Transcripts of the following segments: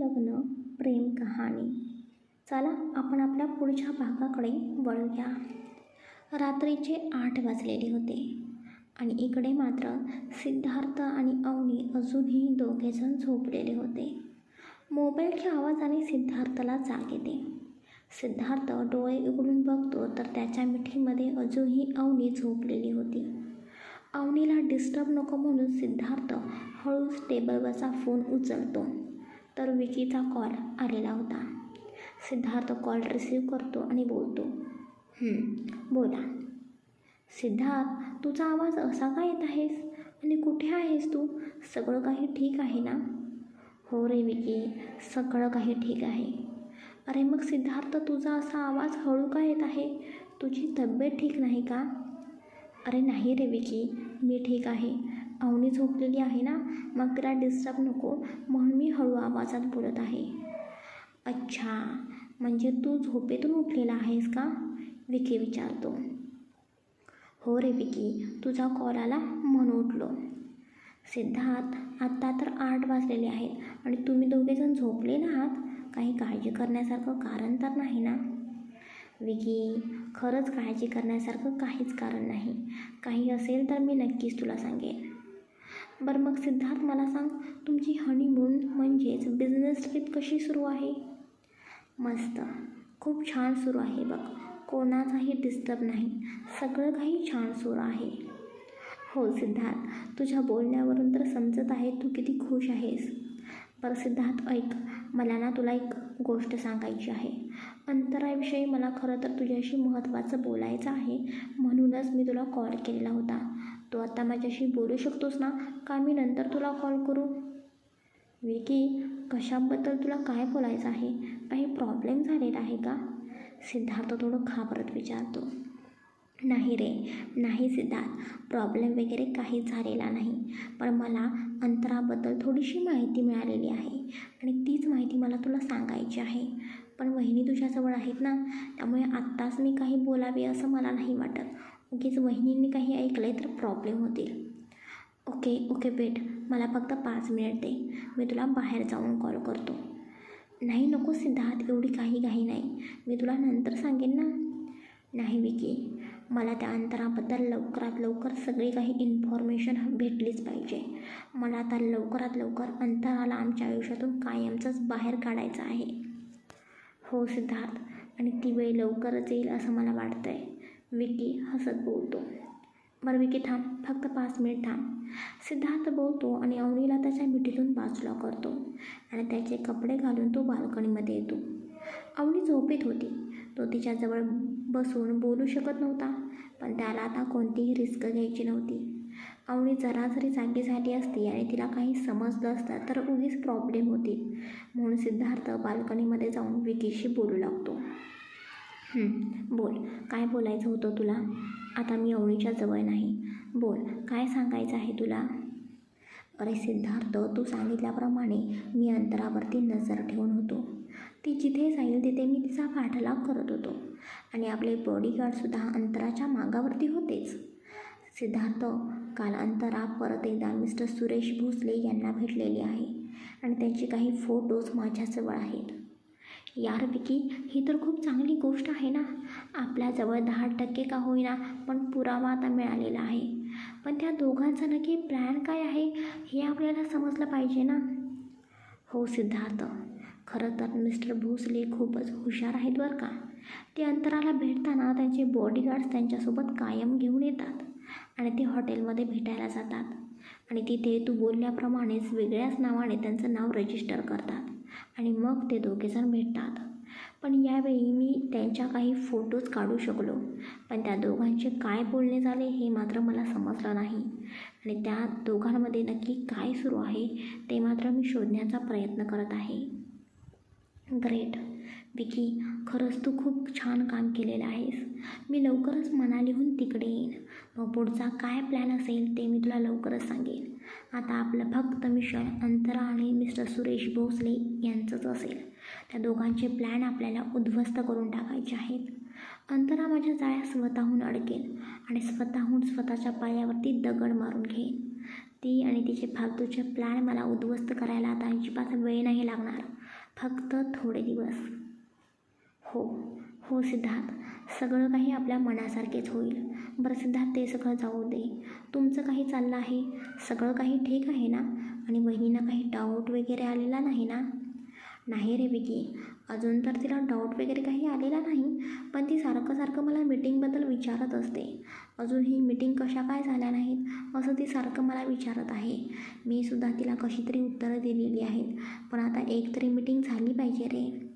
लग्न प्रेम कहाणी. चला आपण आपल्या पुढच्या भागाकडे वळूया. रात्रीचे आठ वाजलेले होते आणि इकडे मात्र सिद्धार्थ आणि अवनी अजूनही दोघेजण झोपलेले होते. मोबाईलच्या आवाजाने सिद्धार्थला जाग येते. सिद्धार्थ डोळे उघडून बघतो तर त्याच्या मिठीमध्ये अजूनही अवनी झोपलेली होती. अवनीला डिस्टर्ब नको म्हणून सिद्धार्थ हळूच टेबलवरचा फोन उचलतो. तर विकीचा कॉल आलेला होता. सिद्धार्थ कॉल रिसीव करतो आणि बोलतो बोला. सिद्धार्थ तुझा आवाज असा का येत आहेस? आणि कुठे आहेस तू? सगळं काही ठीक आहे ना? हो रे विकी सगळं काही ठीक आहे. अरे मग सिद्धार्थ तुझा असा आवाज हळू का येत आहे? तुझी तब्येत ठीक नाही का? अरे नाही रे विकी मी ठीक आहे. अवनी झोपलेली आहे ना? मग तिला डिस्टर्ब नको. म्हणून मी हळू आवाजात बोलत आहे. अच्छा म्हणजे तू झोपेतून उठलेला आहेस का? विकी विचारतो. हो रे विकी तुझा कॉल आला म्हणून उठलो. सिद्धार्थ आत्ता तर आठ वाजलेले आहेत आणि तुम्ही दोघेजण झोपलेला आहात काही काळजी करण्यासारखं कारण तर नाही ना? विकी खरंच काळजी करण्यासारखं काहीच कारण नाही. काही असेल तर मी नक्कीच तुला सांगेन. बरं मग सिद्धार्थ मला सांग तुमची हनीमून म्हणजेच बिझनेस ट्रिप कशी सुरू आहे? मस्त. खूप छान सुरू आहे बघ. कोणाचाही डिस्टर्ब नाही. सगळं काही छान सुरू आहे. हो सिद्धार्थ. तुझ्या बोलण्यावरून तर समजत आहे तू किती खुश आहेस. बरं सिद्धार्थ ऐक. मला ना तुला एक गोष्ट सांगायची आहे. अंतराविषयी मला खरं तर तुझ्याशी महत्त्वाचं बोलायचं आहे. म्हणूनच मी तुला कॉल केलेला होता. तू आता माझ्याशी बोलू शकतोस ना? का मी नंतर तुला कॉल करू? विकी कशाबद्दल तुला काय बोलायचं आहे? काही प्रॉब्लेम झालेला आहे का? सिद्धार्थ थोडं घाबरत विचारतो. नाही रे नाही सिद्धार्थ. प्रॉब्लेम वगैरे काहीच झालेला नाही. पण मला अंतराबद्दल थोडीशी माहिती मिळालेली आहे. आणि तीच माहिती मला तुला सांगायची आहे. पण वहिनी तुझ्याजवळ आहेत ना त्यामुळे आत्ताच मी काही बोलावे असं मला नाही वाटत. उगीच वहिनींनी काही ऐकलं तर प्रॉब्लेम होतील. Okay okay but. मला फक्त पाच मिनिट दे. मी तुला बाहेर जाऊन कॉल करतो. नाही नको सिद्धार्थ एवढी काही घाई नाही. मी तुला नंतर सांगेन ना. नाही विकी. मला त्या अंतराबद्दल लवकरात लवकर सगळी काही इन्फॉर्मेशन भेटलीच पाहिजे. मला आता लवकरात लवकर अंतराला आमच्या आयुष्यातून कायमचंच बाहेर काढायचं आहे. हो सिद्धार्थ आणि ती वेळ लवकरच येईल असं मला वाटतं आहे विकी हसत बोलतो. बरं विकी थांब. फक्त पाच मिनिट थांब. सिद्धार्थ बोलतो आणि अवनीला त्याच्या मिठीतून बाजूला करतो आणि त्याचे कपडे घालून तो बाल्कनीमध्ये येतो. अवनी झोपेत होती. तो तिच्याजवळ बसून बोलू शकत नव्हता पण त्याला आता कोणतीही रिस्क घ्यायची नव्हती. अवनी जरा जरी जागी झाली असती आणि तिला काही समजलं असतं तर उगीच प्रॉब्लेम होती. म्हणून सिद्धार्थ बाल्कनीमध्ये जाऊन विकीशी बोलू लागतो. बोल. काय बोलायचं होतं तुला? आता मी अवनीच्या जवळ नाही. बोल. काय सांगायचं आहे तुला? अरे सिद्धार्थ तू सांगितल्याप्रमाणे मी अंतरावरती नजर ठेवून होतो. ती जिथे जाईल तिथे मी तिचा पाठलाग करत होतो. आणि आपले बॉडीगार्डसुद्धा अंतराच्या मागावरती होतेच. सिद्धार्थ काल अंतरा परत एकदा मिस्टर सुरेश भोसले यांना भेटलेली आहे आणि त्यांचे काही फोटोज माझ्याजवळ आहेत. यार विकी ही तर खूप चांगली गोष्ट आहे ना? आपल्याजवळ दहा टक्के का होईना पण पुरावा आता मिळालेला आहे. पण त्या दोघांचा नक्की प्लॅन काय आहे हे आपल्याला समजलं पाहिजे ना? हो सिद्धार्थ. खरं तर मिस्टर भोसले खूपच हुशार आहेत बरं का. ते अंतराला भेटताना त्यांचे बॉडीगार्ड्स त्यांच्यासोबत कायम घेऊन येतात. आणि ते हॉटेलमध्ये भेटायला जातात. आणि तिथे तू बोलल्याप्रमाणेच वेगळ्याच नावाने त्यांचं नाव रजिस्टर करतात. आणि मग ते दोघेजण भेटतात. पण यावेळी मी त्यांच्या काही फोटोज काढू शकलो. पण त्या दोघांचे काय बोलणे झाले हे मात्र मला समजलं नाही. आणि त्या दोघांमध्ये नक्की काय सुरू आहे ते मात्र मी शोधण्याचा प्रयत्न करत आहे. ग्रेट विकी खरंच तू खूप छान काम केलेलं आहेस. मी लवकरच मनालीहून तिकडे येईन. मग पुढचा काय प्लॅन असेल ते मी तुला लवकरच सांगेन. आता आपलं फक्त मिशन अंतरा आणि मिस्टर सुरेश भोसले यांचंच असेल. त्या दोघांचे प्लॅन आपल्याला उद्ध्वस्त करून टाकायचे आहेत. अंतरा माझ्या जाळ्या स्वतःहून अडकेल आणि स्वतःहून स्वतःच्या पायावरती दगड मारून घेईन ती आणि तिचे फालतूचे प्लॅन मला उद्ध्वस्त करायला आता अजिबात वेळ नाही लागणार. फक्त थोडे दिवस. हो. हो सिद्धार्थ सगळं काही आपल्या मनासारखेच होईल. बरं सिद्धार्थ ते सगळं जाऊ दे. तुमचं काही चाललं आहे? सगळं काही ठीक आहे ना? आणि बहिणींना काही डाऊट वगैरे आलेला नाही ना? नाही रे विकी अजून तर तिला डाऊट वगैरे काही आलेला नाही पण ती सारखं सारखं मला मीटिंगबद्दल विचारत असते. अजून ही मीटिंग कशा काय झाल्या नाहीत असं ती सारखं मला विचारत आहे. मी सुद्धा तिला कशी तरी उत्तरं दिलेली आहेत पण आता एक तरी मीटिंग झाली पाहिजे रे.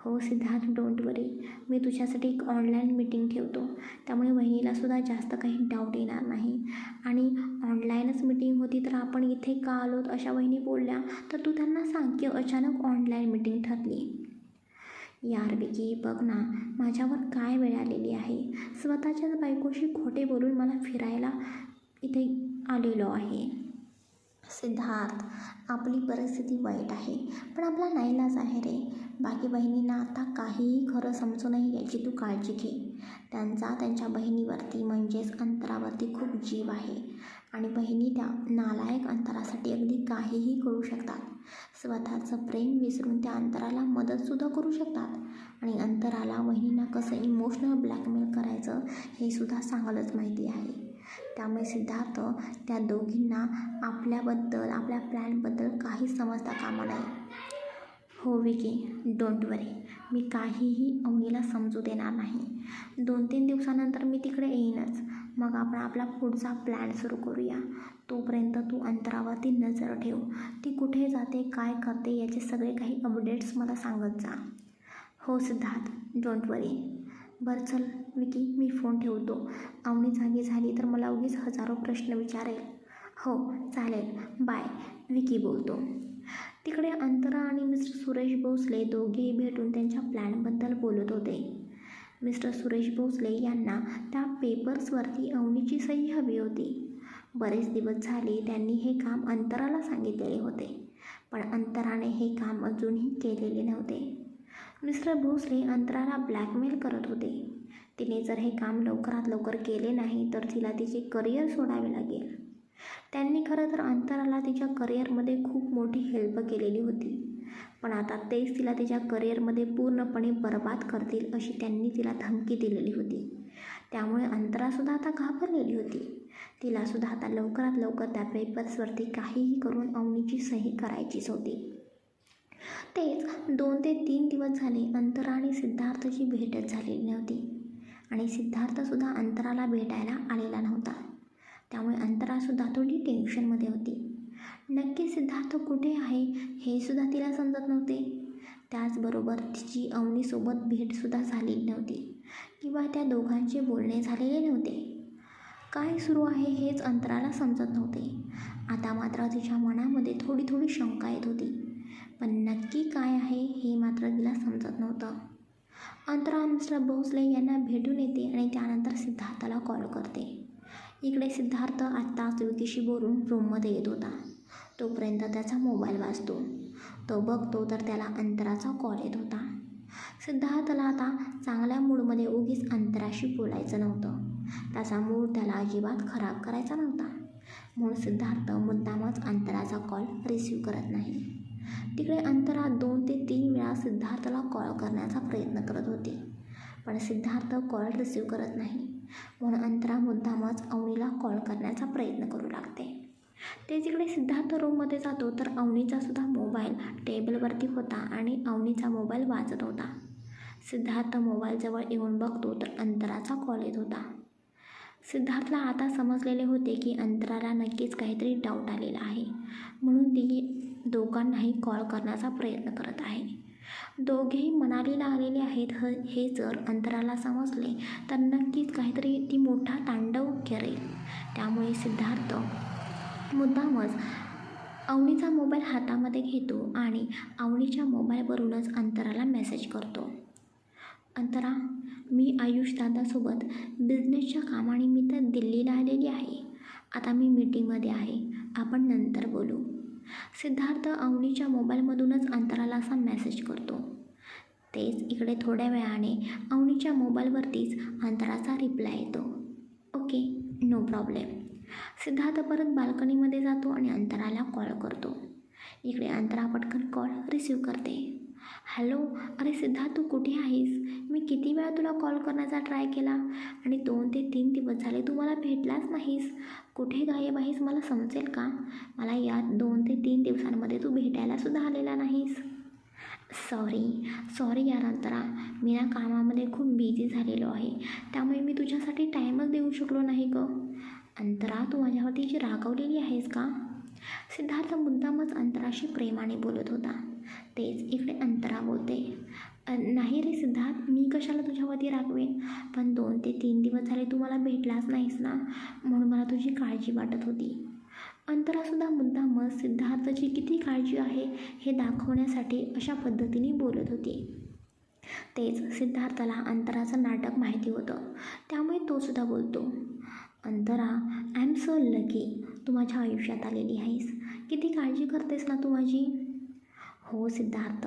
हो सिद्धार्थ डोंट वरी मी तुझ्यासाठी एक ऑनलाईन मीटिंग ठेवतो. त्यामुळे बहिणीलासुद्धा जास्त काही डाऊट येणार नाही. आणि ऑनलाईनच मीटिंग होती तर आपण इथे का आलोत अशा बहिणी बोलल्या तर तू त्यांना सांग की अचानक ऑनलाईन मीटिंग ठरली. यार विकी बघ ना माझ्यावर काय वेळ आलेली आहे? स्वतःच्याच बायकोशी खोटे बोलून मला फिरायला इथे आलेलो आहे. सिद्धार्थ आपली परिस्थिती वाईट आहे पण आपला नाईलाज आहे रे. बाकी बहिणींना आता काहीही खरं समजू नये याची तू काळजी घे. त्यांचा त्यांच्या बहिणीवरती म्हणजेच अंतरावरती खूप जीव आहे. आणि बहिणी त्या नालायक अंतरासाठी अगदी काहीही करू शकतात. स्वतःचं प्रेम विसरून त्या अंतराला मदतसुद्धा करू शकतात. आणि अंतराला बहिणींना कसं इमोशनल ब्लॅकमेल करायचं हे सुद्धा चांगलंच माहिती आहे. त्यामुळे सिद्धार्थ त्या दोघींना आपल्याबद्दल आपल्या प्लॅनबद्दल काहीच समजता कामा नये. हो विकी. डोंट वरी मी काहीही अवनीला समजू देणार नाही. दोन तीन दिवसानंतर मी तिकडे येईनच. मग आपण आपला पुढचा प्लॅन सुरू करूया. तोपर्यंत तू अंतरावरती नजर ठेव. ती कुठे जाते काय करते याचे सगळे काही अपडेट्स मला सांगत जा. हो सिद्धार्थ. डोंट वरी बरं चल विकी मी फोन ठेवतो. अवनी जागी झाली तर मला उगीच हजारो प्रश्न विचारेल. हो चालेल. बाय विकी बोलतो. तिकडे अंतरा आणि मिस्टर सुरेश भोसले दोघेही भेटून त्यांच्या प्लॅनबद्दल बोलत होते. मिस्टर सुरेश भोसले यांना त्या पेपर्सवरती अवनीची सही हवी होती. बरेच दिवस झाले त्यांनी हे काम अंतराला सांगितलेले होते पण अंतराने हे काम अजूनही केलेले नव्हते. मिस्टर भोसले अंतराला ब्लॅकमेल करत होते. तिने जर हे काम लवकरात लवकर केले नाही तर तिला तिचे करिअर सोडावे लागेल. त्यांनी खरं तर अंतराला तिच्या करिअरमध्ये खूप मोठी हेल्प केलेली होती. पण आता तेच तिला तिच्या करिअरमध्ये पूर्णपणे बर्बाद करतील अशी त्यांनी तिला धमकी दिलेली होती. त्यामुळे अंतरासुद्धा आता घाबरलेली होती. तिलासुद्धा आता लवकरात लवकर त्या पेपर्सवरती काहीही करून अवनीची सही करायचीच होती. तेच दोन ते तीन दिवस झाले अंतरा आणि सिद्धार्थची भेटच झालेली नव्हती. आणि सिद्धार्थसुद्धा अंतराला भेटायला आलेला नव्हता. त्यामुळे अंतरासुद्धा थोडी टेन्शनमध्ये होती. नक्की सिद्धार्थ कुठे आहे हे सुद्धा तिला समजत नव्हते. त्याचबरोबर तिची अवनीसोबत भेटसुद्धा झालेली नव्हती किंवा त्या दोघांचे बोलणे झालेले नव्हते. काय सुरू आहे हेच अंतराला समजत नव्हते. आता मात्र तिच्या मनामध्ये थोडी थोडी शंका येत होती. पण नक्की काय आहे हे मात्र तिला समजत नव्हतं. अंतरा मिस्टर भोसले यांना भेटून येते आणि त्यानंतर सिद्धार्थाला कॉल करते. इकडे सिद्धार्थ आत्ताच विकीशी बोलून रूममध्ये येत होता. तोपर्यंत त्याचा मोबाईल वाजतो. तो बघतो तर त्याला अंतराचा कॉल येत होता. सिद्धार्थला आता चांगल्या मूडमध्ये उगीच अंतराशी बोलायचं नव्हतं. त्याचा मूड त्याला अजिबात खराब करायचा नव्हता. म्हणून सिद्धार्थ मुद्दामच अंतराचा कॉल रिसीव करत नाही. तिकडे अंतरा दोन ते तीन वेळा सिद्धार्थला कॉल करण्याचा प्रयत्न करत होती. पण सिद्धार्थ कॉल रिसीव करत नाही. म्हणून अंतरा मुद्दामच अवनीला कॉल करण्याचा प्रयत्न करू लागते. ते तिकडे सिद्धार्थ रूममध्ये जातो तर अवनीचा सुद्धा मोबाईल टेबलवरती होता आणि अवनीचा मोबाईल वाजत होता. सिद्धार्थ मोबाईलजवळ येऊन बघतो तर अंतराचा कॉल येत होता. सिद्धार्थला आता समजलेले होते की अंतराला नक्कीच काहीतरी डाऊट आलेला आहे. म्हणून ती दोघांनाही कॉल करण्याचा प्रयत्न करत आहे. दोघेही मनाली लागलेले आहेत. ह हे जर अंतराला समजले तर नक्कीच काहीतरी ती मोठा तांडव करेल. त्यामुळे सिद्धार्थ मुद्दामच अवनीचा मोबाईल हातामध्ये घेतो आणि अवनीच्या मोबाईलवरूनच अंतराला मेसेज करतो. अंतरा मी आयुष दादासोबत बिझनेसच्या कामानिमित्त दिल्लीला आलेली आहे. आता मी मीटिंगमध्ये आहे. आपण नंतर बोलू. सिद्धार्थ अवनीच्या मोबाईलमधूनच अंतराला असा मेसेज करतो. तेच इकडे थोड्या वेळाने अवनीच्या मोबाईलवरतीच अंतराचा रिप्लाय येतो. ओके नो प्रॉब्लेम सिद्धार्थ परत बाल्कनीमध्ये जातो आणि अंतराला कॉल करतो. इकडे अंतरा पटकन कॉल रिसीव करते. हॅलो अरे सिद्धार्थ तू कुठे आहेस? मी किती वेळा तुला कॉल करण्याचा ट्राय केला? आणि दोन ते तीन दिवस झाले तू मला भेटलाच नाहीस. कुठे गायब आहेस मला समजेल का? मला या दोन ते तीन दिवसांमध्ये तू भेटायलासुद्धा आलेला नाहीस. सॉरी सॉरी यार अंतरा मी ना कामामध्ये खूप बिझी झालेलो आहे. त्यामुळे मी तुझ्यासाठी टाईमच देऊ शकलो नाही ग. अंतरा तू माझ्यावरती जी रागवलेली आहेस का? सिद्धार्थ मुद्दामच अंतराशी प्रेमाने बोलत होता. तेच इकडे अंतरा बोलते नाही रे सिद्धार्थ मी कशाला तुझ्यावरती रागवेन? पण दोन ते तीन दिवस झाले तू मला भेटलाच नाहीस ना? म्हणून मला तुझी काळजी वाटत होती. अंतरासुद्धा मुद्दामच सिद्धार्थची किती काळजी आहे हे दाखवण्यासाठी अशा पद्धतीने बोलत होती. तेच सिद्धार्थाला अंतराचं नाटक माहिती होतं. त्यामुळे तो सुद्धा बोलतो Antara I am so lucky तू माझ्या आयुष्यात आलेली आहेस. किती काळजी करतेस ना तू माझी? हो सिद्धार्थ.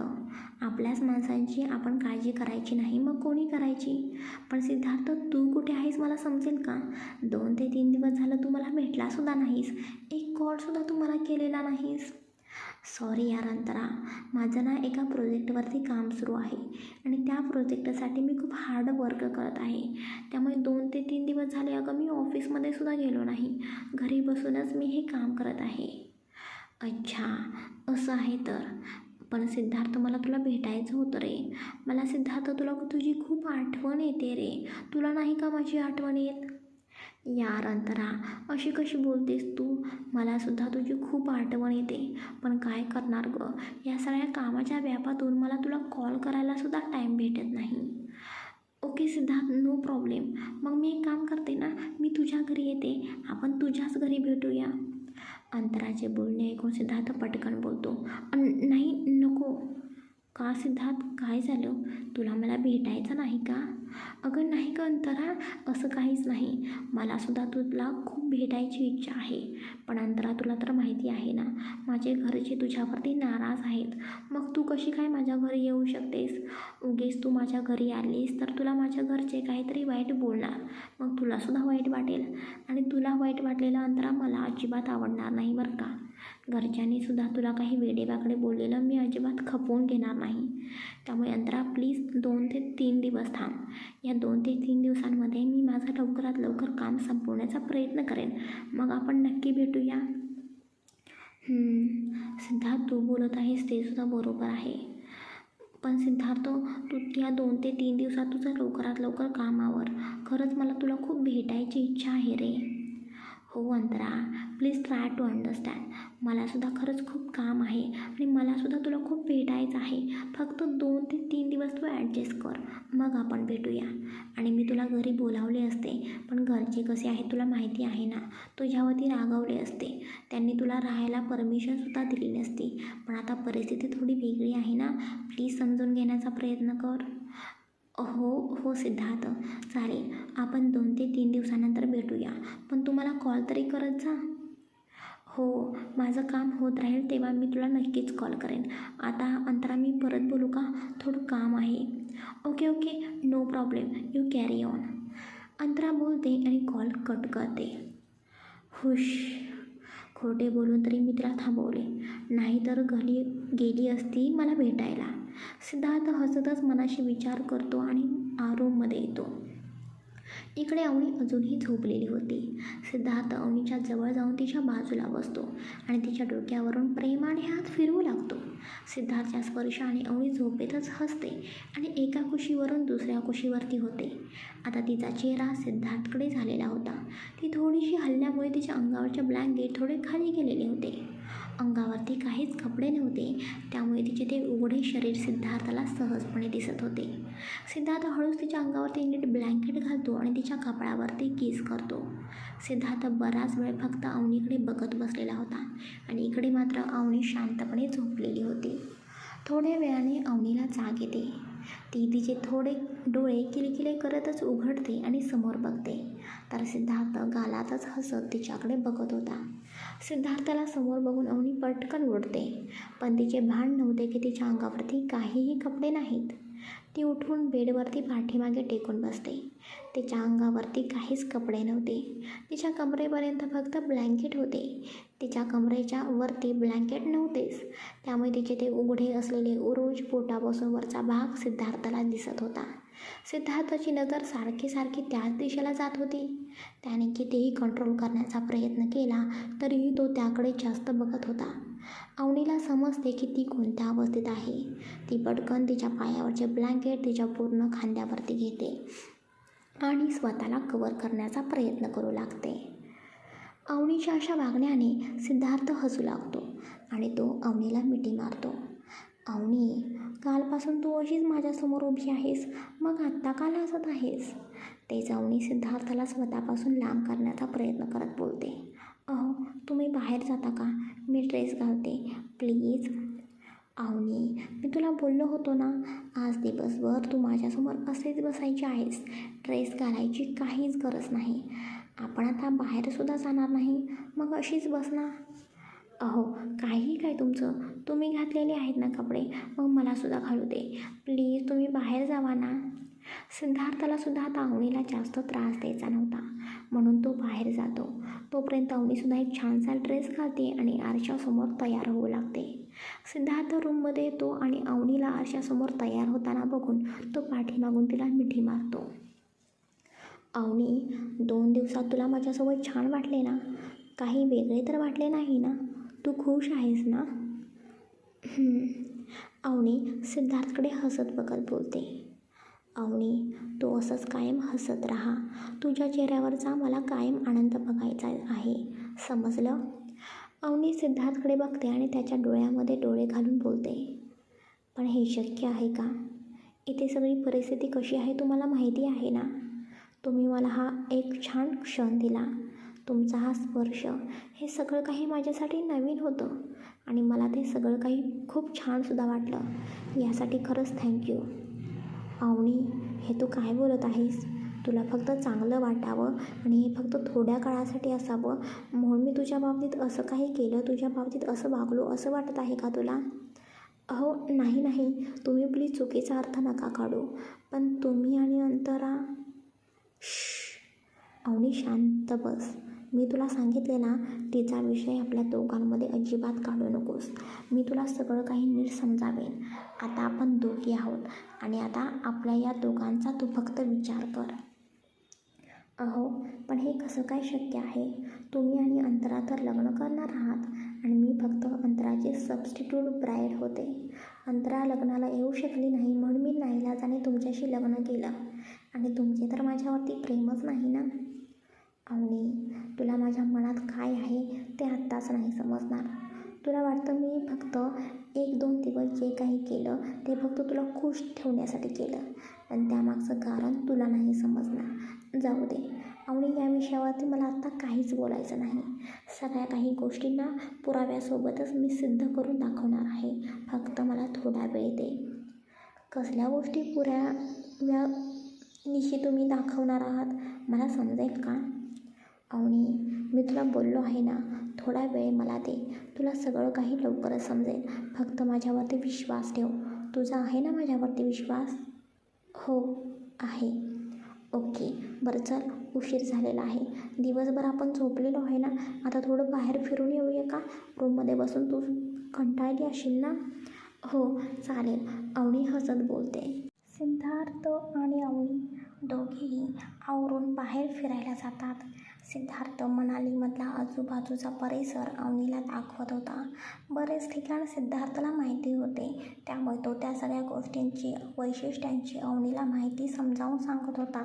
आपल्याच माणसांची आपण काळजी करायची नाही मग कोणी करायची? पण सिद्धार्थ तू कुठे आहेस मला समजेल का? दोन ते तीन दिवस झालं तू मला भेटलासुद्धा नाहीस. एक कॉलसुद्धा तू मला केलेला नाहीस. सॉरी यार अंतरा. माझं ना एका प्रोजेक्टवरती काम सुरू आहे आणि त्या प्रोजेक्टसाठी मी खूप हार्ड वर्क करत आहे. त्यामुळे दोन ते तीन दिवस झाले अगं मी ऑफिसमध्ये सुद्धा गेलो नाही. घरी बसूनच मी हे काम करत आहे. अच्छा असं आहे तर. पण सिद्धार्थ मला तुला भेटायचं होतं रे. मला सिद्धार्थ तुला तुझी खूप आठवण येते रे. तुला नाही का माझी आठवण येत? यार अंतरा अशी कशी बोलतेस तू? मलासुद्धा तुझी खूप आठवण येते. पण काय करणार गं? या सगळ्या कामाच्या व्यापातून मला तुला कॉल करायलासुद्धा टाईम भेटत नाही. ओके सिद्धार्थ नो प्रॉब्लेम मग मी एक काम करते ना? मी तुझ्या घरी येते. आपण तुझ्याच घरी भेटूया. अंतराचे बोलणे ऐकून सिद्धार्थ पटकन बोलतो. नाही नको का सिद्धार्थ? काय झालं? तुला मला भेटायचं नाही का? अगं नाही का अंतरा असं काहीच नाही. मलासुद्धा तुला खूप भेटायची इच्छा आहे. पण अंतरा तुला तर माहिती आहे ना माझे घरचे तुझ्यावरती नाराज आहेत. मग तू कशी काय माझ्या घरी येऊ शकतेस? उगेच तू माझ्या घरी आलीस तर तुला माझ्या घरचे काहीतरी वाईट बोलणार. मग तुलासुद्धा वाईट वाटेल. आणि तुला वाईट वाटलेलं अंतरा मला अजिबात आवडणार नाही बरं का? घरच्यांनीसुद्धा तुला काही वेडेवाकडे बोललेलं मी अजिबात खपवून घेणार नाही. त्यामुळे अंतरा प्लीज दोन ते तीन दिवस थांब. या दोन ते तीन दिवसांमध्ये मी माझं लवकरात लवकर काम संपवण्याचा प्रयत्न करेन. मग आपण नक्की भेटूया. सिद्धार्थ तू बोलत आहेस ते सुद्धा बरोबर आहे. पण सिद्धार्थ तू या दोन ते तीन दिवसात तुझं लवकरात लवकर कामावर. खरंच मला तुला खूप भेटायची इच्छा आहे रे. हो Antara please try to understand मलासुद्धा खरंच खूप काम आहे आणि मलासुद्धा तुला खूप भेटायचं आहे. फक्त दोन ते तीन दिवस तू ॲडजस्ट कर. मग आपण भेटूया. आणि मी तुला घरी बोलावले असते पण घरचे कसे आहे तुला माहिती आहे ना? तुझ्यावरती रागावले असते. त्यांनी तुला राहायला परमिशनसुद्धा दिली नसती. पण आता परिस्थिती थोडी वेगळी आहे ना? प्लीज समजून घेण्याचा प्रयत्न कर. हो हो सिद्धार्थ. चालेल. आपण दोन ते तीन दिवसानंतर भेटूया. पण तू मला कॉल तरी करत जा. हो माझं काम होत राहील तेव्हा मी तुला नक्कीच कॉल करेन. आता अंतरा मी परत बोलू का? थोडं काम आहे. Okay okay no problem you carry on Antara बोलते आणि कॉल कट करते. हुश. खोटे बोलून तरी मी तिला थांबवले. नाहीतर घरी गेली असती मला भेटायला. सिद्धार्थ हसतच मनाशी विचार करतो आणि आरूममध्ये येतो. इकडे अवनी अजूनही झोपलेली होती. सिद्धार्थ अवनीच्या जवळ जाऊन तिच्या बाजूला बसतो आणि तिच्या डोक्यावरून प्रेमाने हात फिरवू लागतो. सिद्धार्थच्या स्पर्शाने अवनी झोपेतच हसते आणि एका कुशीवरून दुसऱ्या कुशीवरती होते. आता तिचा चेहरा सिद्धार्थकडे झालेला होता. ती थोडीशी हल्ल्यामुळे तिच्या अंगावरचे ब्लँकेट थोडे खाली गेलेले होते. अंगावरती काहीच कपडे नव्हते. त्यामुळे तिचे ते उघडे शरीर सिद्धार्थाला सहजपणे दिसत होते. सिद्धार्थ हळूच तिच्या अंगावरती नीट ब्लँकेट घालतो आणि तिच्या कपाळावरती केस करतो. सिद्धार्थ बराच वेळ फक्त अवनीकडे बघत बसलेला होता आणि इकडे मात्र अवनी शांतपणे झोपलेली होती. थोड्या वेळाने अवनीला जाग येते. ती तिचे थोडे डोळे किलकिले करतच उघडते आणि समोर बघते. तर सिद्धार्थ गालातच हसत तिच्याकडे बघत होता. सिद्धार्थाला समोर बघून अवनी पटकन उडते पण तिचे भान नव्हते की तिच्या अंगावरती काहीही कपडे नाहीत. ती उठून बेडवरती पाठीमागे टेकून बसते. तिच्या अंगावरती काहीच कपडे नव्हते. तिच्या कमरेपर्यंत फक्त ब्लँकेट होते. तिच्या कमरेच्या वरती ब्लँकेट नव्हतेच. त्यामुळे तिचे ते उघडे असलेले उरूज पोटापासून वरचा भाग सिद्धार्थाला दिसत होता. सिद्धार्थाची नजर सारखी सारखी त्याच दिशेला जात होती. त्याने कितीही कंट्रोल करण्याचा प्रयत्न केला तरीही तो त्याकडे जास्त बघत होता. अवनीला समजते की ती कोणत्या अवस्थेत आहे. ती पटकन तिच्या पायावरचे ब्लँकेट तिच्या पूर्ण खांद्यावरती घेते आणि स्वतःला कवर करण्याचा प्रयत्न करू लागते. अवनीच्या अशा वागण्याने सिद्धार्थ हसू लागतो आणि तो अवनीला मिठी मारतो. अवनी कालपासून तू अशीच माझ्यासमोर उभी आहेस. मग आत्ता काल लाजत आहेस? ते अवनी सिद्धार्थाला स्वतःपासून लांब करण्याचा प्रयत्न करत बोलते. अहो तुम्ही बाहेर जाता का? मी ड्रेस घालते. प्लीज. आवनी मी तुला बोललो होतो ना आज दिवसभर तू माझ्यासमोर असेच बसायची आहेस. ड्रेस घालायची काहीच गरज नाही. आपण आता बाहेरसुद्धा जाणार नाही. मग अशीच बस ना. अहो काही काय तुमचं? तुम्ही घातलेले आहेत ना कपडे? मग मलासुद्धा घालू दे. प्लीज तुम्ही बाहेर जावा ना. सिद्धार्थालासुद्धा आता अवनीला जास्त त्रास द्यायचा नव्हता. म्हणून तो बाहेर जातो. तोपर्यंत अवनीसुद्धा एक छानसा ड्रेस घालते आणि आरशासमोर तयार होऊ लागते. सिद्धार्थ रूममध्ये येतो आणि अवनीला आरशासमोर तयार होताना बघून तो पाठीमागून तिला मिठी मारतो. अवनी दोन दिवसात तुला माझ्यासोबत छान वाटले ना? काही वेगळे तर वाटले नाही ना? तू खुश आहेस ना? अवनी सिद्धार्थकडे हसत बघत बोलते. अवनी तू असंच कायम हसत राहा. तुझ्या चेहऱ्यावरचा मला कायम आनंद बघायचा आहे. समजलं? अवनी सिद्धार्थकडे बघते आणि त्याच्या डोळ्यामध्ये डोळे घालून बोलते. पण हे शक्य आहे का? इथे सगळी परिस्थिती कशी आहे तुम्हाला माहिती आहे ना? तुम्ही मला हा एक छान क्षण दिला. तुमचा हा स्पर्श हे सगळं काही माझ्यासाठी नवीन होतं आणि मला ते सगळं काही खूप छानसुद्धा वाटलं. यासाठी खरंच थँक्यू अवनी हे तू काय बोलत आहेस? तुला फक्त चांगलं वाटावं आणि हे फक्त थोड्या काळासाठी असावं. म्हणून मी तुझ्या बाबतीत असं काही केलं तुझ्या बाबतीत असं वागलो असं वाटत आहे का तुला? अहो नाही नाही. तुम्ही प्लीज चुकीचा अर्थ नका काढू. पण तुम्ही आणि अंतरा श्श. अवनी शांत बस. मी तुला सांगितले ना तिचा विषय आपल्या दोघांमध्ये अजिबात काढू नकोस. मी तुला सगळं काही नीट समजावेन. आता आपण दोघी आहोत आणि आता आपल्या या दोघांचा तू फक्त विचार कर. अहो पण हे कसं काय शक्य आहे? तुम्ही आणि अंतरा तर लग्न करणार आहात आणि मी फक्त अंतराचे सबस्टिट्यूट ब्राईड होते. अंतरा लग्नाला येऊ शकली नाही म्हणून मी नाईलाजाने तुमच्याशी लग्न केलं. आणि तुमचे तर माझ्यावरती प्रेमच नाही ना? अवनी तुला माझ्या मनात काय आहे ते आत्ताच नाही समजणार. तुला वाटतं मी फक्त एक दोन दिवस जे काही केलं ते फक्त तुला खुश ठेवण्यासाठी केलं. आणि त्यामागचं कारण तुला नाही समजणार. जाऊ दे. आणि या विषयावरती मला आत्ता काहीच बोलायचं नाही. सगळ्या काही गोष्टींना पुराव्यासोबतच मी सिद्ध करून दाखवणार आहे. फक्त मला थोडा वेळ दे. कसल्या गोष्टी पुराव्या निशी तुम्ही दाखवणार आहात? मला समजेल का? अवनी मी तुला बोललो आहे ना थोडा वेळ मला दे. तुला सगळं काही लवकरच समजेल. फक्त माझ्यावरती विश्वास ठेव. तुझा आहे ना माझ्यावरती विश्वास? हो आहे. ओके बरं चल उशीर झालेला आहे. दिवसभर आपण झोपलेलो आहे ना आता थोडं बाहेर फिरून येऊया का? रूममध्ये बसून तू कंटाळली असशील ना? हो चालेल अवनी हसत बोलते. सिद्धार्थ आणि अवनी दोघेही आवरून बाहेर फिरायला जातात. सिद्धार्थ मनालीमधला आजूबाजूचा परिसर अवनीला दाखवत होता. बरेच ठिकाण सिद्धार्थला माहिती होते. त्यामुळे तो त्या सगळ्या गोष्टींची वैशिष्ट्यांची अवनीला माहिती समजावून सांगत होता.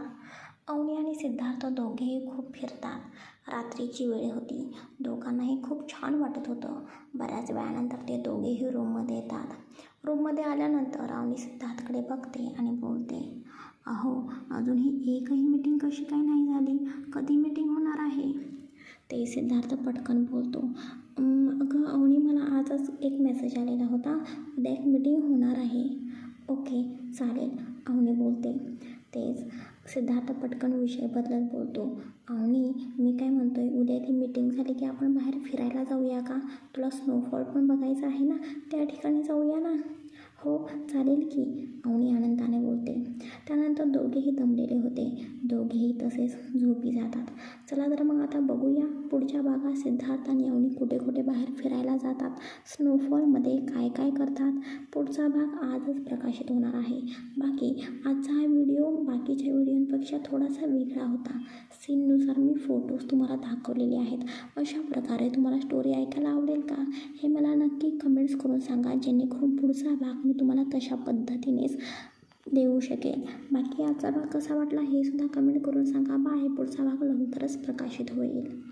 अवनी आणि सिद्धार्थ दोघेही खूप फिरतात. रात्रीची वेळ होती. दोघांनाही खूप छान वाटत होतं. बऱ्याच वेळानंतर ते दोघेही रूममध्ये येतात. रूममध्ये आल्यानंतर अवनी सिद्धार्थकडे बघते आणि बोलते अहो अजूनही एकही मीटिंग कशी काय नाही झाली? कधी मीटिंग होणार आहे? ते सिद्धार्थ पटकन बोलतो. अगं अवनी मला आजच एक मेसेज आलेला होता. उद्या एक मीटिंग होणार आहे. ओके चालेल अवनी बोलते. तेच सिद्धार्थ पटकन विषय बदलत बोलतो. अवनी मी काय म्हणतोय उद्या ती मीटिंग झाली की आपण बाहेर फिरायला जाऊया का? तुला स्नोफॉल पण बघायचा आहे ना? त्या ठिकाणी जाऊया ना? हो चालेल की अवनी आनंदाने बोलते. त्यानंतर दोघेही दमलेले होते. दोघेही तसेच झोपी जातात. चला तर मग आता बघूया पुढच्या भागात सिद्धार्थ आणि अवनी कुठे कुठे बाहेर फिरायला जातात. स्नोफॉलमध्ये काय काय करतात? पुढचा भाग आजच प्रकाशित होणार आहे. बाकी आजचा हा व्हिडिओ बाकीच्या व्हिडिओंपेक्षा थोडासा वेगळा होता. सीननुसार मी फोटोज तुम्हाला दाखवलेले आहेत. अशा प्रकारे तुम्हाला स्टोरी ऐकायला आवडेल का? हे मला नक्की कमेंट्स करून सांगा जेणेकरून पुढचा भाग मी तुम्हाला तशा पद्धतीनेच देऊ शकेल बाकी आजचा भाग कसा वाटला हे सुद्धा कमेंट करून सांगा. बाय पुढचा भाग लवकरच प्रकाशित होईल.